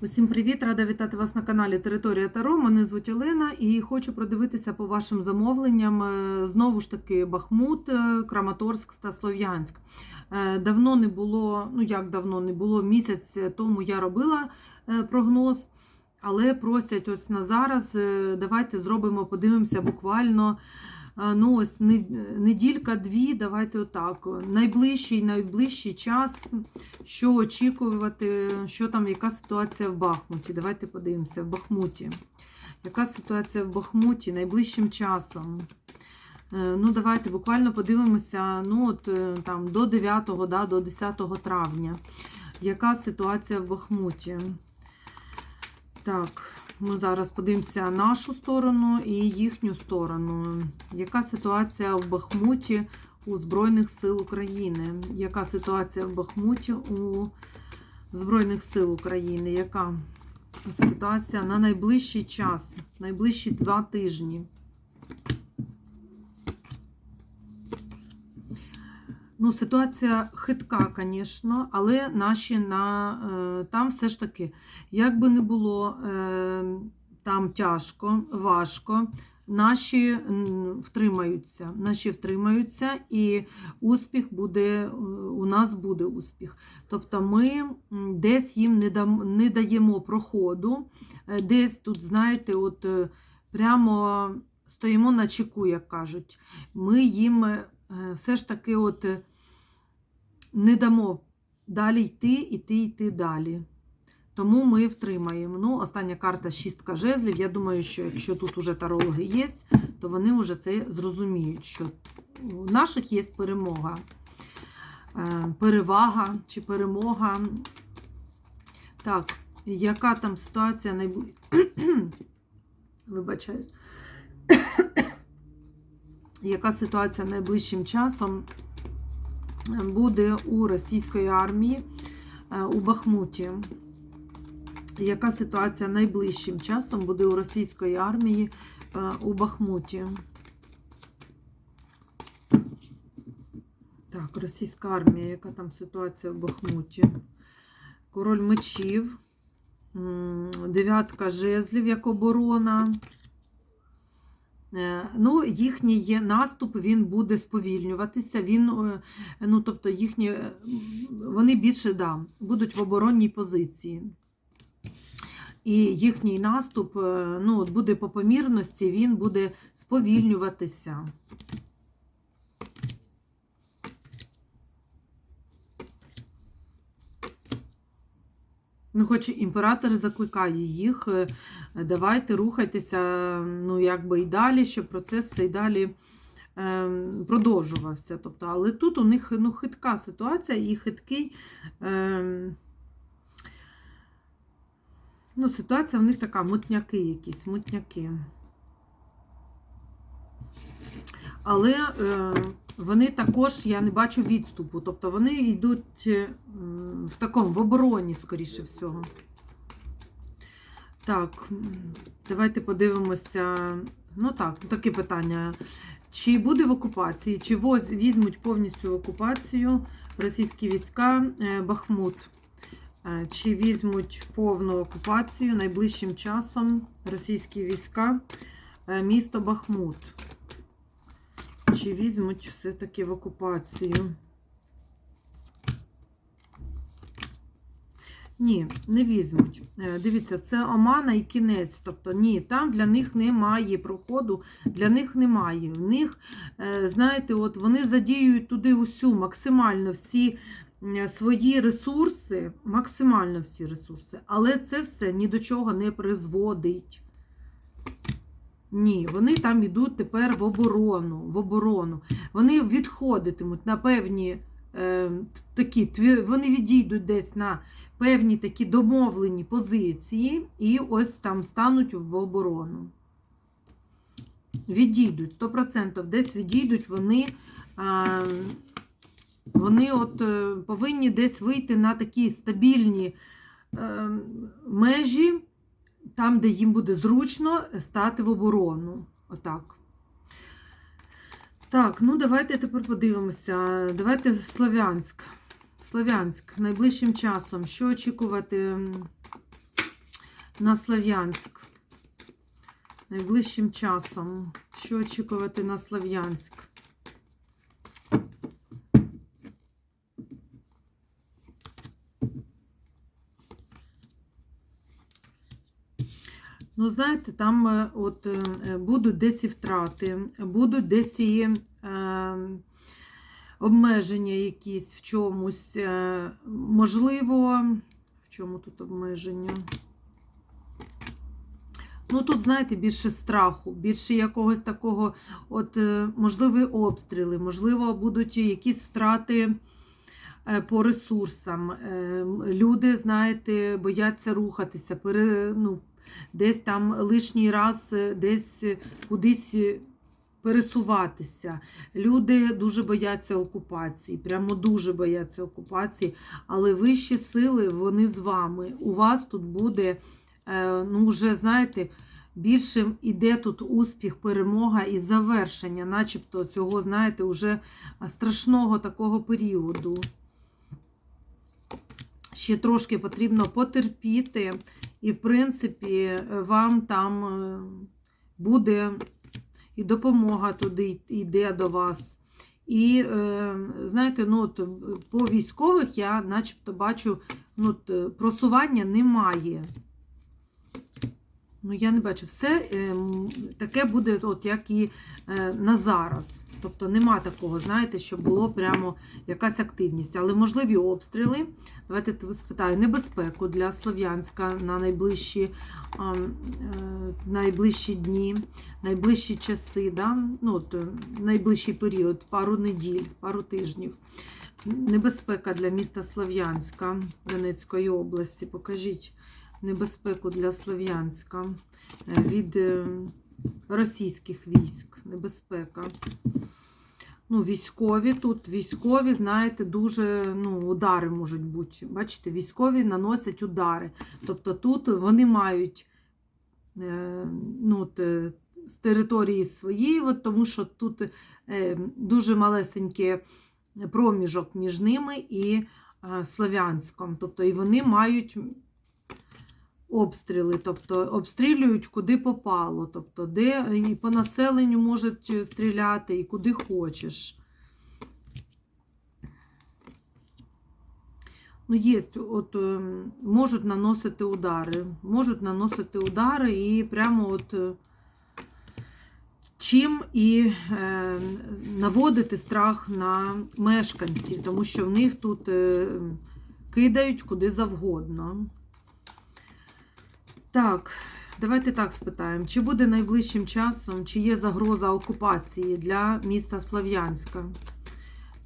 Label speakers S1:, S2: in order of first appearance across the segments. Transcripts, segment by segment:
S1: Усім привіт! Рада вітати вас на каналі Територія Таро. Мене звуть Олена і хочу продивитися по вашим замовленням. е, Знову ж таки, Бахмут, е, Краматорськ та Слов'янськ. Е, Давно не було, ну як давно не було, місяць тому я робила прогноз, але просять ось на зараз. Давайте зробимо, подивимося буквально. Ну, ось неділька-дві, давайте отак. Найближчий, найближчий час що очікувати, що там, яка ситуація в Бахмуті. Давайте подивимося в Бахмуті. Яка ситуація в Бахмуті найближчим часом? Е, Ну, давайте буквально подивимося ну, от, е, там, до 9, да, до 10 травня. Яка ситуація в Бахмуті? Так, ми зараз подивимося нашу сторону і їхню сторону. Яка ситуація в Бахмуті у Збройних сил України? Яка ситуація в Бахмуті у Збройних сил України? Яка ситуація на найближчий час, найближчі два тижні? Ну, ситуація хитка, звісно, але наші на е, там все ж таки, як би не було е, там тяжко, важко, наші втримаються, наші втримаються, і успіх буде, е, у нас буде успіх. Тобто ми десь їм не, не даємо проходу, десь тут, знаєте, от прямо стоїмо на чеку, як кажуть. Ми їм все ж таки от не дамо далі йти, іти, йти далі. Тому ми втримаємо. Ну, остання карта шістка жезлів. Я думаю, що якщо тут уже тарологи є, то вони вже це зрозуміють, що у наших є перемога. Е, Перевага чи перемога. Так, яка там ситуація найближча? Вибачаюсь. Яка ситуація найближчим часом буде у російської армії е, у Бахмуті? Яка ситуація найближчим часом буде у російської армії е, у Бахмуті? Так, російська армія, яка там ситуація в Бахмуті? Король мечів, дев'ятка жезлів як оборона. Е, Ну, їхній наступ він буде сповільнюватися. Він, е, ну, тобто їхні, е, вони більше да, будуть в оборонній позиції. І їхній наступ ну, буде по помірності, він буде сповільнюватися. Ну, хоч імператор закликає їх, е, давайте рухайтеся, ну, якби і далі, щоб процес цей далі е, продовжувався. Тобто, але тут у них ну, хитка ситуація і хиткий. Е, ну, ситуація в них така, мутняки якісь, мутняки. Але е, вони також, я не бачу відступу. Тобто вони йдуть е, в такому, в обороні, скоріше всього. Так, давайте подивимося. Ну так, таке питання. Чи буде в окупації, чи візьмуть повністю в окупацію російські війська е, Бахмут? Е, Чи візьмуть повну окупацію найближчим часом російські війська місто Бахмут? Чи візьмуть все-таки в окупацію? Ні, не візьмуть. Е, Дивіться, це омана і кінець. Тобто, ні, там для них немає проходу, для них немає. В них, е, знаєте, от вони задіюють туди усю, максимально всі свої ресурси, максимально всі ресурси, але це все ні до чого не призводить. Ні, вони там йдуть тепер в оборону. в оборону. Вони відходитимуть на певні е, такі, вони відійдуть десь на певні такі домовлені позиції і ось там стануть в оборону. Відійдуть, 100%. Десь відійдуть вони. Е, вони от е, повинні десь вийти на такі стабільні е, межі, там, де їм буде зручно стати в оборону. Отак. Так, ну давайте тепер подивимося. Давайте Слов'янськ. Слов'янськ найближчим часом. Що очікувати на Слов'янськ. Найближчим часом. Що очікувати на Слов'янськ? Ну, знаєте, там е, от е, будуть десь і втрати, будуть десь і е, обмеження якісь в чомусь. Е, можливо, в чому тут обмеження? Ну, тут, знаєте, більше страху, більше якогось такого, от, е, можливі обстріли, можливо, будуть якісь втрати е, по ресурсам. Е, Люди, знаєте, бояться рухатися, пере, ну, десь там лишній раз, е, десь е, кудись е, пересуватися. Люди дуже бояться окупації, прямо дуже бояться окупації, але вищі сили, вони з вами. У вас тут буде, ну, вже, знаєте, більшим іде тут успіх, перемога і завершення, начебто цього, знаєте, уже страшного такого періоду. Ще трошки потрібно потерпіти, і, в принципі, вам там е, буде і допомога туди йде до вас. І, е, знаєте, ну, от, по військових я начебто бачу, ну, от, просування немає. Ну, я не бачу. Все е, таке буде, от, як і е, на зараз. Тобто нема такого, знаєте, що було прямо якась активність. Але можливі обстріли. Давайте спитаю, небезпеку для Слов'янська на найближчі е, найближчі дні, найближчі часи, да? ну, от, е, найближчий період, пару неділь, пару тижнів. Небезпека для міста Слов'янська Донецької області. Покажіть небезпеку для Слов'янська е, від е, російських військ. Небезпека. Ну, військові тут, військові, знаєте, дуже ну, удари можуть бути. Бачите, військові наносять удари. Тобто тут вони мають е, ну, з території своєї, от, тому що тут дуже малесенький проміжок між ними і Слов'янськом. Тобто, і вони мають обстріли, тобто обстрілюють куди попало, тобто де і по населенню можуть стріляти, і куди хочеш. Ну, є, от е, можуть наносити удари, можуть наносити удари і прямо от е, чим і е, наводити страх на мешканців, тому що в них тут е, кидають куди завгодно. Так, давайте так спитаємо. Чи буде найближчим часом, чи є загроза окупації для міста Слов'янська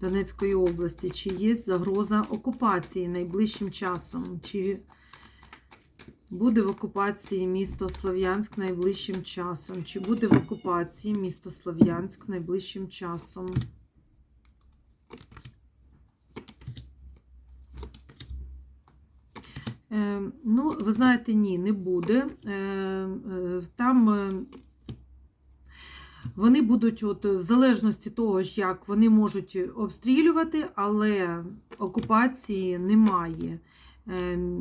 S1: Донецької області? Чи є загроза окупації найближчим часом? Чи буде в окупації місто Слов'янськ найближчим часом? Чи буде в окупації місто Слов'янськ найближчим часом? Ну, ви знаєте, ні, не буде. Е, е, там вони будуть, от, в залежності того, як вони можуть обстрілювати, але окупації немає.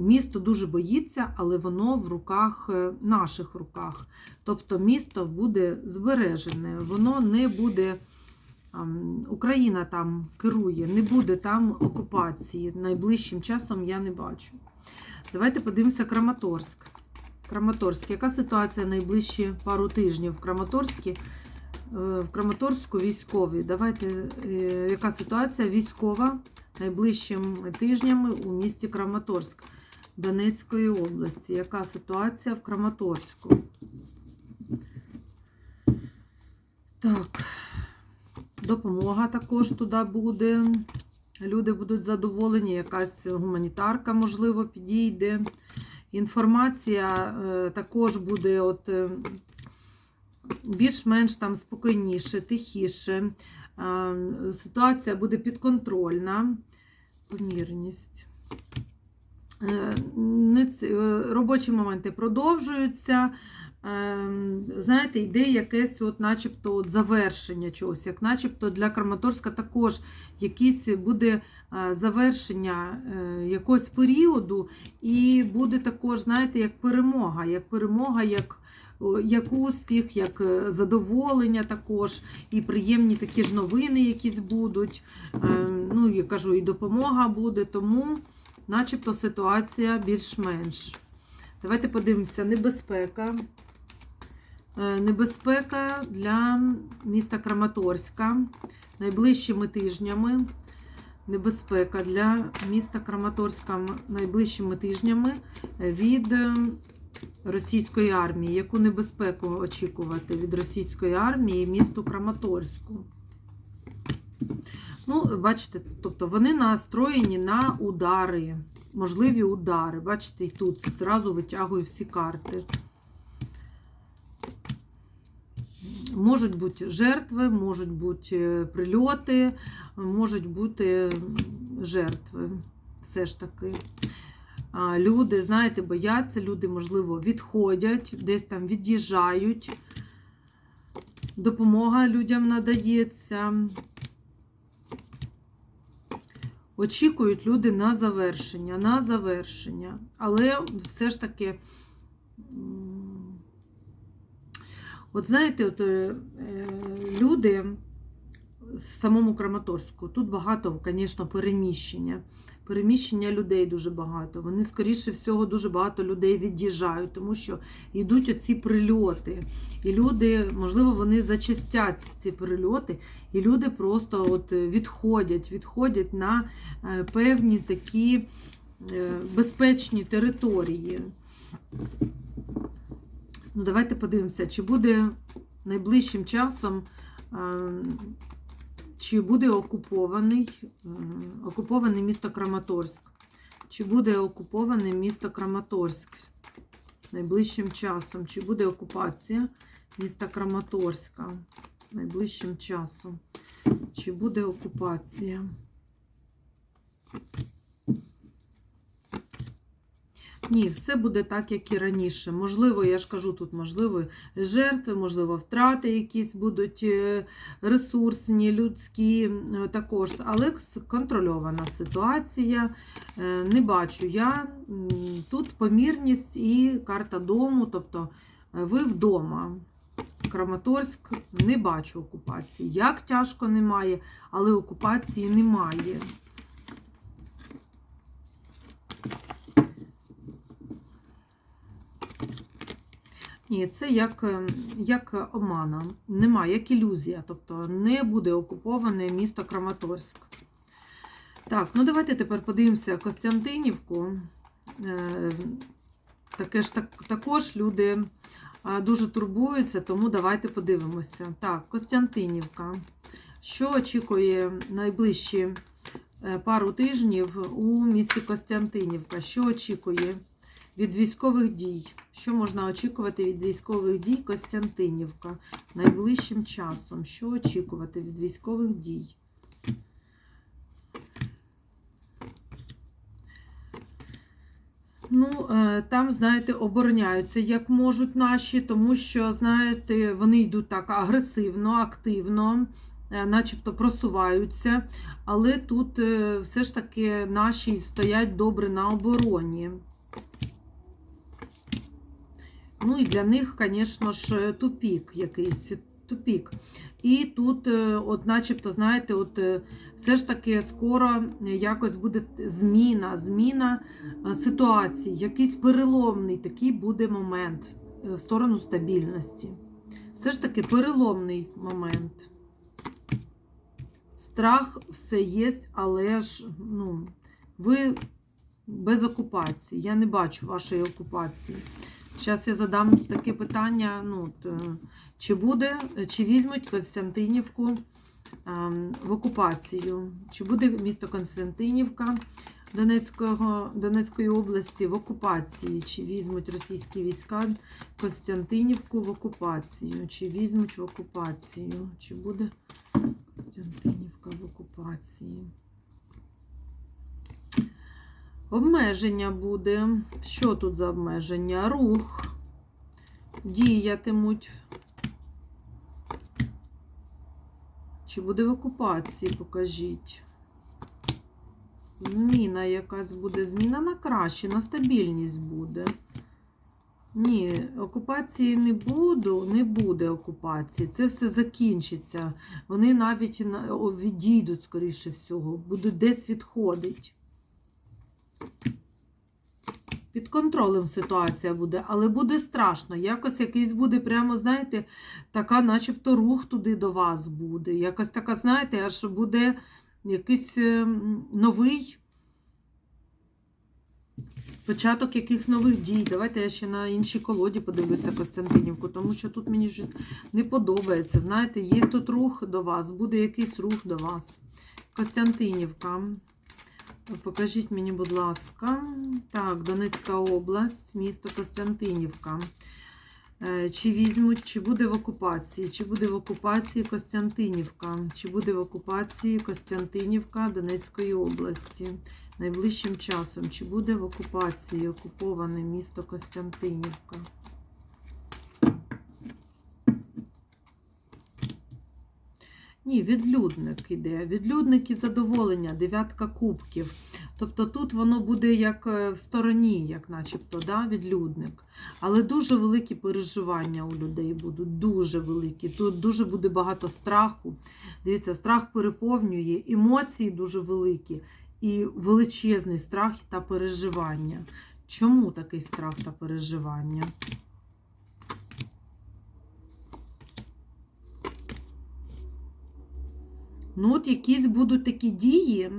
S1: Місто дуже боїться, але воно в руках, наших руках. Тобто місто буде збережене, воно не буде. Україна там керує, не буде там окупації. Найближчим часом я не бачу. Давайте подивимося Краматорськ. Краматорськ. Яка ситуація найближчі пару тижнів в Краматорську? Е, в Краматорську військові. Давайте, е, яка ситуація військова найближчими тижнями у місті Краматорськ Донецької області? Яка ситуація в Краматорську? Так, допомога також туди буде. Люди будуть задоволені, якась гуманітарка, можливо, підійде. Інформація е, також буде от е, більш-менш там спокійніше, тихіше. Ситуація буде підконтрольна. Помірність. Е, робочі моменти продовжуються. Ем, знаєте, йде якесь от начебто от завершення чогось, як начебто для Краматорська також якесь буде е, завершення е, якогось періоду, і буде також, знаєте, як перемога, як перемога, як, як успіх, як е, задоволення також, і приємні такі ж новини якісь будуть. Ем, Ну, я кажу, і допомога буде, тому начебто ситуація більш-менш. Давайте подивимося, небезпека. Е, Небезпека для міста Краматорська найближчими тижнями. Небезпека для міста Краматорська найближчими тижнями від е, російської армії. Яку небезпеку очікувати від російської армії місту Краматорську? Ну, бачите, тобто вони настроєні на удари, можливі удари. Бачите, і тут зразу витягую всі карти. Можуть бути жертви, можуть бути е, прильоти, можуть бути жертви. Все ж таки. Люди, знаєте, бояться, люди, можливо, відходять, десь там від'їжджають. Допомога людям надається. Очікують люди на завершення, на завершення. Але все ж таки. От знаєте, от, е, е, люди в самому Краматорську, тут багато, звісно, переміщення. Переміщення людей дуже багато. Вони, скоріше всього, дуже багато людей від'їжджають, тому що йдуть оці прильоти. І люди, можливо, вони зачастять ці прильоти, і люди просто от відходять, відходять на е, певні такі е, безпечні території. Ну, давайте подивимося, чи буде найближчим часом, е, чи буде окупований, е, окуповане місто Краматорськ. Чи буде окуповане місто Краматорськ найближчим часом? Чи буде окупація міста Краматорська найближчим часом? Чи буде окупація? Ні, все буде так, як і раніше. Можливо, я ж кажу, тут можливо жертви, можливо, втрати якісь будуть е, ресурсні, людські е, також, але контрольована ситуація. Е, Не бачу я тут помірність і карта дому, тобто ви вдома. Краматорськ не бачу окупації. Як тяжко немає, але окупації немає. Ні, це як, е, як обмана. Нема, як ілюзія. Тобто не буде окуповане місто Краматорськ. Так, ну давайте тепер подивимося Костянтинівку. Е, Таке ж так, також люди дуже турбуються, тому давайте подивимося. Так, Костянтинівка. Що очікує найближчі е, пару тижнів у місті Костянтинівка? Що очікує від військових дій? Що можна очікувати від військових дій Костянтинівка найближчим часом? Що очікувати від військових дій? Ну, е, там, знаєте, обороняються як можуть наші, тому що, знаєте, вони йдуть так агресивно, активно, е, начебто просуваються, але тут е, все ж таки наші стоять добре на обороні. Ну і для них, звісно ж, тупік якийсь. Тупік. І тут, е, от, начебто, знаєте, от е, все ж таки скоро якось буде зміна, зміна е, ситуації, якийсь переломний такий буде момент е, в сторону стабільності. Все ж таки переломний момент. Страх все є, але ж ну, ви без окупації. Я не бачу вашої окупації. Зараз я задам таке питання. Ну, е, чи буде, чи візьмуть Константинівку ем, в окупацію? Чи буде місто Константинівка Донецького, Донецької області в окупації? Чи візьмуть російські війська Константинівку в окупацію? Чи візьмуть в окупацію? Чи буде Константинівка в окупації? Обмеження буде. Що тут за обмеження? Рух. діятимуть. Чи буде в окупації, покажіть. Зміна якась буде. Зміна на краще, на стабільність буде. Ні, окупації не буду, не буде окупації. Це все закінчиться. Вони навіть відійдуть, скоріше всього, будуть десь відходити. Під контролем ситуація буде, але буде страшно. Якось якийсь буде, прямо, знаєте, така, начебто, рух туди до вас буде. Якось така, знаєте, аж буде якийсь ем, новий початок якихось нових дій. Давайте я ще на іншій колоді подивлюся Костянтинівку, тому що тут мені щось не подобається. Знаєте, є тут рух до вас, буде якийсь рух до вас. Костянтинівка. Покажіть мені, будь ласка. Так, Донецька область, місто Костянтинівка. Е, Чи візьмуть, чи буде в окупації? Чи буде в окупації Костянтинівка? Чи буде в окупації Костянтинівка Донецької області? Найближчим часом. Чи буде в окупації окуповане місто Костянтинівка? Ні, відлюдник іде. Відлюдник і задоволення, дев'ятка кубків. Тобто тут воно буде як е, в стороні, як начебто, да, відлюдник. Але дуже великі переживання у людей будуть, дуже великі. Тут дуже буде багато страху. Дивіться, страх переповнює, емоції дуже великі і величезний страх та переживання. Чому такий страх та переживання? Ну, от якісь будуть такі дії.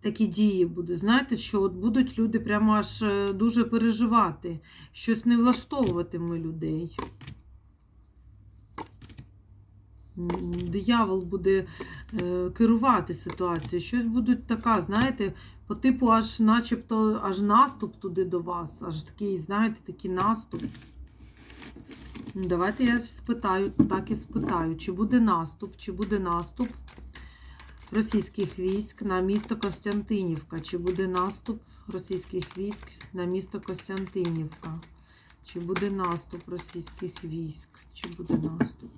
S1: Такі дії будуть. Знаєте, що от будуть люди прямо аж е, дуже переживати, щось не влаштовуватиме людей. Диявол буде е, керувати ситуацією. Щось будуть така, знаєте, по типу аж начебто аж наступ туди до вас. Аж такий, знаєте, такий наступ. Ну, Давайте я спитаю, так і спитаю, чи буде наступ, чи буде наступ російських військ на місто Костянтинівка, чи буде наступ російських військ на місто Костянтинівка, чи буде наступ російських військ, чи буде наступ.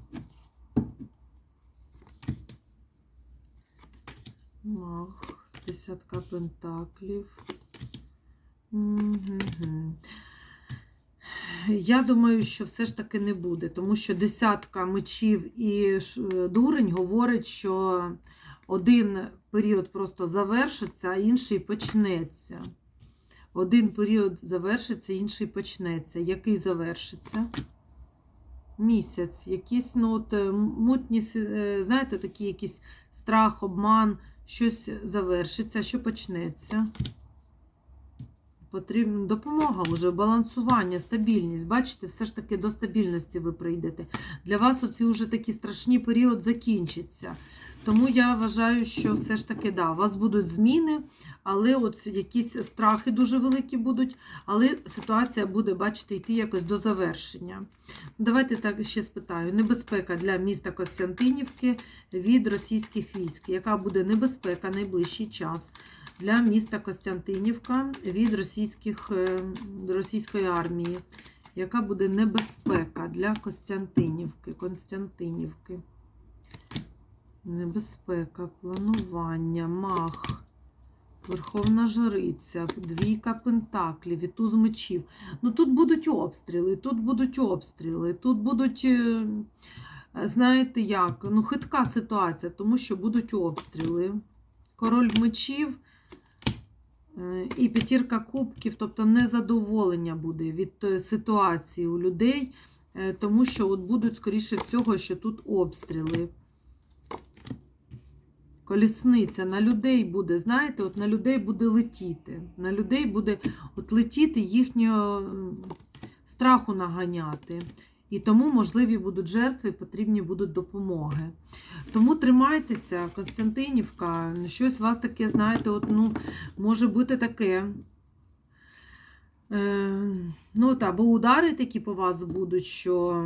S1: Мах, десятка пентаклів. Мгм. Я думаю, що все ж таки не буде, тому що десятка мечів і е, дурень говорить, що один період просто завершиться, а інший почнеться. Один період завершиться, інший почнеться. Який завершиться? Місяць. Якісь ну, от, е, мутні, е, знаєте, такі якісь страх, обман, щось завершиться, що почнеться. Потрібна допомога вже, балансування, стабільність. Бачите, все ж таки до стабільності ви прийдете. Для вас оці вже такий страшний період закінчиться. Тому я вважаю, що все ж таки, да, у вас будуть зміни, але от якісь страхи дуже великі будуть, але ситуація буде, бачите, йти якось до завершення. Давайте так ще спитаю. Небезпека для міста Костянтинівки від російських військ. Яка буде небезпека найближчий час? Для міста Костянтинівка від російських, е, російської армії. Яка буде небезпека для Костянтинівки? Константинівки? Небезпека, планування, мах, Верховна Жриця, двійка пентаклів і туз мечів. Ну тут будуть обстріли, тут будуть обстріли, тут будуть, е, знаєте як, ну хитка ситуація, тому що будуть обстріли. Король мечів. І п'ятірка кубків, тобто незадоволення буде від е, ситуації у людей, е, тому що от будуть, скоріше всього, що тут обстріли. Колісниця на людей буде, знаєте, от на людей буде летіти. На людей буде от летіти їхнього страху наганяти. І тому можливі будуть жертви, потрібні будуть допомоги. Тому тримайтеся, Константинівка, щось у вас таке, знаєте, от, ну, може бути таке. Е, ну, та, бо удари такі по вас будуть, що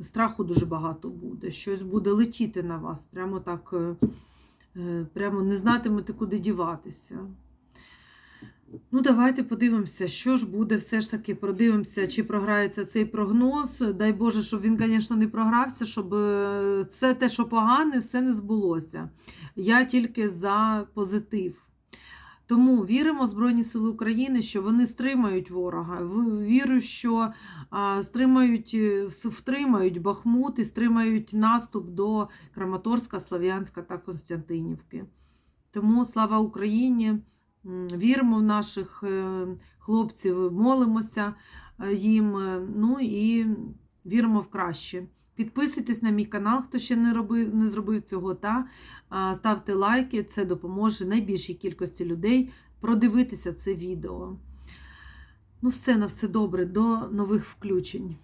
S1: страху дуже багато буде. Щось буде летіти на вас. Прямо так, е, е, прямо не знатимете, куди діватися. Ну, давайте подивимося, що ж буде все ж таки. Продивимося, чи програється цей прогноз. Дай Боже, щоб він, звісно, не програвся, щоб це те, що погане, все не збулося. Я тільки за позитив. Тому віримо в Збройні Сили України, що вони стримають ворога. Вірю, що стримають, е, втримають Бахмут і стримають наступ до Краматорська, Слов'янська та Константинівки. Тому слава Україні! Віримо в наших е, хлопців, молимося е, їм. е, Ну і віримо в краще. Підписуйтесь на мій канал, хто ще не робив, не зробив цього, та ставте лайки, це допоможе найбільшій кількості людей продивитися це відео. Ну, все на все добре, до нових включень.